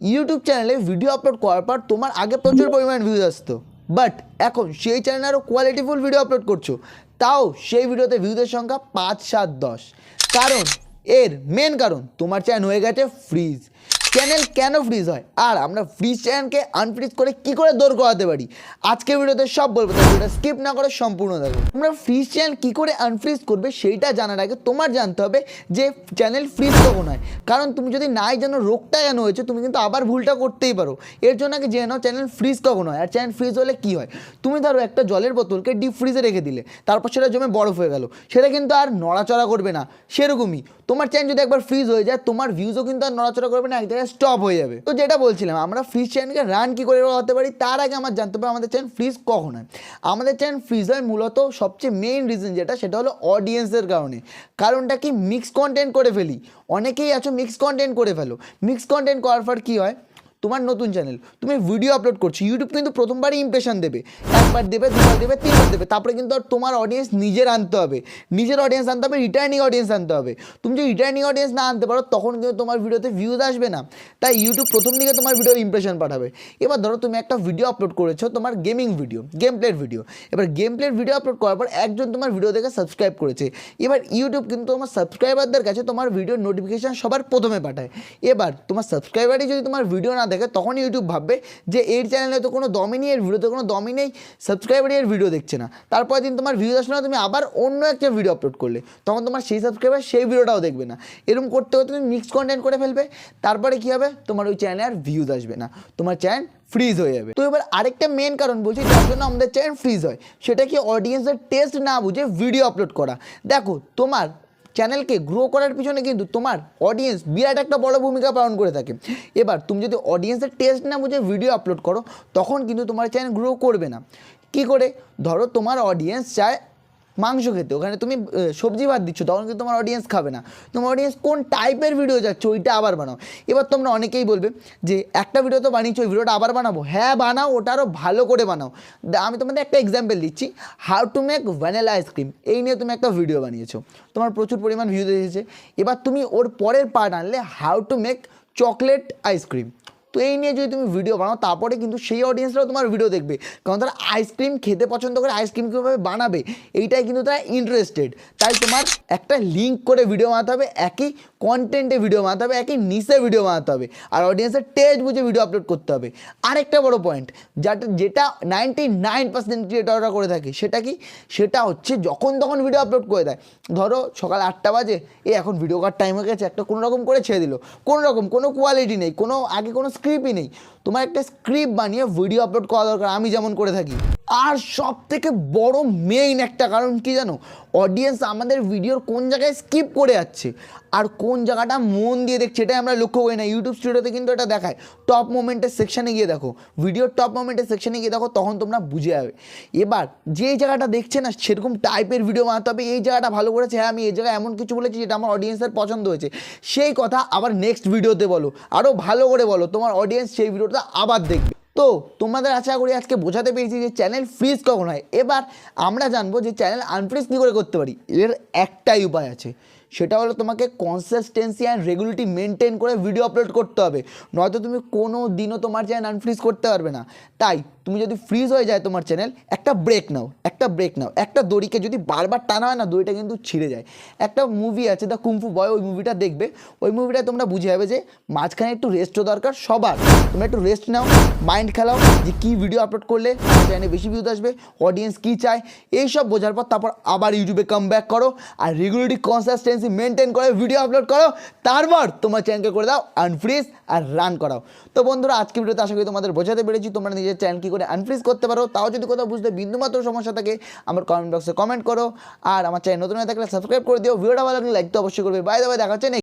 YouTube চ্যানেলে video upload করার পর তোমার আগে প্রচুর পরিমাণ ভিউজ আসতো। বাট এখন সেই চ্যানেলে আরও কোয়ালিটিফুল ভিডিও আপলোড করছ। তাও সেই ভিডিওতে ভিউজের সংখ্যা পাঁচ, সাত, দশ। কারণ, এর মেন কারণ তোমার চ্যানেল হয়ে গেছে ফ্রিজ চ্যানেল কেন ফ্রিজ হয়? আর আমরা ফ্রিজ চ্যানেলকে আনফ্রিজ করে কি করে দৌড় করাতে পারি? আজকে ভিডিওতে সব বলব, তাই ভিডিওটা স্কিপ না করে সম্পূর্ণ দেখো। তোমরা ফ্রিজ চ্যানেল কি করে আনফ্রিজ করবে সেইটা জানার আগে তোমার জানতে হবে যে চ্যানেল ফ্রিজ কখন হয় কারণ তুমি যদি নাই জানো, রোগটা কেন হয়েছে, তুমি কিন্তু আবার ভুলটা করতেই পারো। এর জন্য আগে জেনে নাও চ্যানেল ফ্রিজ কখন হয় আর চ্যানেল ফ্রিজ হলে কি হয়? তুমি ধরো একটা জলের বোতলকে ডিপ ফ্রিজে রেখে দিলে, তারপর সেটা জমে বরফ হয়ে গেল। সেটা কিন্তু আর নড়াচড়া করবে না। সেরকমই। তোমার চ্যানেল যদি একবার ফ্রিজ হয়ে যায়, তোমার ভিউজও কিন্তু আর নড়াচড়া করবে না। এক স্টপ হয়ে যাবে। তো যেটা বলছিলাম, আমরা ফ্রিজ চেনকে রান কী করে হতে পারি, তার আগে আমার জানতে পারি আমাদের চেন ফ্রিজ কখন হয়। আমাদের চেন ফ্রিজ হয় মূলত সবচেয়ে মেইন রিজন যেটা, সেটা হলো অডিয়েন্সের কারণে। কারণটা কি? মিক্স কন্টেন্ট করে ফেলি। অনেকেই আছো মিক্স কন্টেন্ট করে ফেলো। মিক্স কন্টেন্ট করার পর কী হয়? তোমার নতুন চ্যানেল তুমি ভিডিও আপলোড করছ ইউটিউব কিন্তু প্রথমবারই ইমপ্রেশন দেবে। একবার দেবে, দুবার দেবে, তিনবার দেবে, তারপরে কিন্তু আর তোমার অডিয়েন্স নিজের আনতে হবে। নিজের অডিয়েন্স আনতে হবে রিটার্নিং অডিয়েন্স আনতে হবে। তুমি যদি রিটার্নিং অডিয়েন্স না আনতে পারো, তখন কিন্তু তোমার ভিডিওতে ভিউজ আসবে না। তাই ইউটিউব প্রথম দিকে তোমার ভিডিওর ইমপ্রেশন পাঠাবে। এবার ধরো তুমি একটা ভিডিও আপলোড করেছ, তোমার গেমিং ভিডিও গেম প্লের ভিডিও এবার গেম প্লের ভিডিও আপলোড করার পর একজন তোমার ভিডিও দেখে সাবস্ক্রাইব করেছে। এবার ইউটিউব কিন্তু তোমার সাবস্ক্রাইবারদের কাছে তোমার ভিডিওর নোটিফিকেশান সবার প্রথমে পাঠায়। এবার তোমার সাবস্ক্রাইবারই যদি তোমার ভিডিও না দেখে তখন ইউটিউব ভাববে যে এর চ্যানেলে তো কোনো দমই নেই, এর ভিডিওতে কোনো দমই নেই সাবস্ক্রাইবারই এর ভিডিও দেখছে না। তারপর দিন তোমার ভিউজ আসলো না, তুমি আবার অন্য একটা ভিডিও আপলোড করলে। তখন তোমার সেই সাবস্ক্রাইবার সেই ভিডিওটাও দেখবে না। এরকম করতে করতে তুমি মিক্স কন্টেন্ট করে ফেলবে, তারপরে কী হবে? তোমার ওই চ্যানেলে আর ভিউজ আসবে না। তোমার চ্যানেল ফ্রিজ হয়ে যাবে। তো এবার আরেকটা মেন কারণ বলছি, যার জন্য আমাদের চ্যানেল ফ্রিজ হয়, সেটা কি অডিয়েন্সের টেস্ট না বুঝে ভিডিও আপলোড করা। দেখো, তোমার চ্যানেলকে গ্রো করার পিছনে কিন্তু তোমার অডিয়েন্স বিরাট একটা বড় ভূমিকা পালন করে থাকে। এবার তুমি যদি অডিয়েন্সের টেস্ট না বুঝে ভিডিও আপলোড করো, তখন কিন্তু তোমার চ্যানেল গ্রো করবে না। কি করে? ধরো তোমার অডিয়েন্স চায় মাংস খেতে। ওখানে তুমি সবজি ভাত দিচ্ছ, তখন কিন্তু তোমার অডিয়েন্স খাবে না। তোমার অডিয়েন্স কোন টাইপের ভিডিও যাচ্ছে, ওইটা আবার বানাও। এবার তোমরা অনেকেই বলবে যে, একটা ভিডিও তো বানিয়েছো, ওই ভিডিওটা আবার বানাবো? হ্যাঁ বানাও ওটা আরও ভালো করে বানাও। আমি তোমাদের একটা এক্সাম্পল দিচ্ছি। How to make vanilla ice cream এই নিয়ে তুমি একটা ভিডিও বানিয়েছো। তোমার প্রচুর পরিমাণ ভিউজ এসেছে। এবার তুমি ওর পরের পার্ট আনলে how to make chocolate ice cream তো এই নিয়ে যদি তুমি ভিডিও বানাও, তারপরে কিন্তু সেই অডিয়েন্সরাও তোমার ভিডিও দেখবে। কারণ তারা আইসক্রিম খেতে পছন্দ করে আইসক্রিম কীভাবে বানাবে, এইটাই কিন্তু তারা ইন্টারেস্টেড তাই তোমার একটা লিঙ্ক করে ভিডিও বানাতে হবে, একই কন্টেন্টে ভিডিও বানাতে হবে একই নিচে ভিডিও বানাতে হবে, আর অডিয়েন্সের টেস্ট বুঝে ভিডিও আপলোড করতে হবে। আরেকটা বড় পয়েন্ট যাটা যেটা নাইনটি নাইন পার্সেন্ট ক্রিয়েটাররা করে থাকে, সেটা কি? সেটা হচ্ছে যখন তখন ভিডিও আপলোড করে দেয়। ধরো সকাল আটটা বাজে, এ এখন ভিডিও কার টাইম হয়ে গেছে, একটা কোনো রকম করে ছেড়ে দিল। কোনো রকম কোনো কোয়ালিটি নেই, কোনো, আগে কোনো স্ক্রিপ্টই নেই। তোমার একটা স্ক্রিপ্ট বানিয়ে ভিডিও আপলোড করা দরকার, আমি যেমন করে থাকি। আর সব থেকে বড় মেইন একটা কারণ কি জানো? অডিয়েন্স আমাদের ভিডিওর কোন জায়গায় স্কিপ করে যাচ্ছে? আর কোন জায়গাটা মন দিয়ে দেখছে? এটাই আমরা লক্ষ্য করি না। ইউটিউব স্টুডিওতে কিন্তু এটা দেখায়। টপ মোমেন্টের সেকশানে গিয়ে দেখো। ভিডিওর টপ মোমেন্টের সেকশানে গিয়ে দেখো, তখন তোমরা বুঝে যাবে। এবার যে জায়গাটা দেখছে না, সেরকম টাইপের ভিডিও বানাতে হবে। এই জায়গাটা ভালো করেছে। হ্যাঁ আমি এই জায়গায় এমন কিছু বলেছি, যেটা আমার অডিয়েন্সের পছন্দ হয়েছে। সেই কথা আবার নেক্সট ভিডিওতে বলো। আরও ভালো করে বলো। তোমার অডিয়েন্স সেই ভিডিওটা আবার দেখবে। তো তোমাদের আশা করি আজকে বোঝাতে পেরেছি যে চ্যানেল ফ্রিজ কখন হয়। এবার আমরা জানব যে চ্যানেল আনফ্রিজ কী করে করতে পারি। এর একটাই উপায় আছে। সেটা হলো তোমাকে কনসিস্টেন্সি অ্যান্ড রেগুলারিটি মেনটেন করে ভিডিও আপলোড করতে হবে। নয়তো তুমি কোনো দিনও তোমার চ্যানেল আনফ্রিজ করতে পারবে না। তাই তুমি যদি ফ্রিজ হয়ে যায় তোমার চ্যানেল একটা ব্রেক নাও, একটা ব্রেক নাও। একটা দড়িকে যদি বারবার টানা হয় না, দড়িটা কিন্তু ছিঁড়ে যায়। একটা মুভি আছে দ্য কুমফু বয় ওই মুভিটা দেখবে। ওই মুভিটা তোমরা বুঝে যাবে যে মাঝখানে একটু রেস্টও দরকার সবার। তোমরা একটু রেস্ট নাও মাইন্ড খেলাও যে কী ভিডিও আপলোড করলে চ্যানেলে বেশি ভিউজ আসবে অডিয়েন্স কী চায়, এইসব বোঝার পর তারপর আবার ইউটিউবে কাম ব্যাক করো আর রেগুলারিটি কনসিস্টেন্সি মেনটেন করে ভিডিও আপলোড করো। তারপর তোমার চ্যানেলকে করে দাও আনফ্রিজ আর রান করাও। তো বন্ধুরা আজকে ভিডিওতে আশা করি তোমাদের বোঝাতে পেরেছি। তোমরা নিজের চ্যানেল কী করে আনফ্রিজ করতে পারো। তাও যদি কোথাও বুঝতে বিন্দুমাত্র সমস্যা থাকে, আমার কমেন্ট বক্সে কমেন্ট করো। আর আমার চ্যানেল নতুন হয়ে থাকলে সাবস্ক্রাইব করে দিও। ভিডিওটা ভালো লাগলে লাইক তো অবশ্যই করবে। বাই দাবাই দেখা হচ্ছে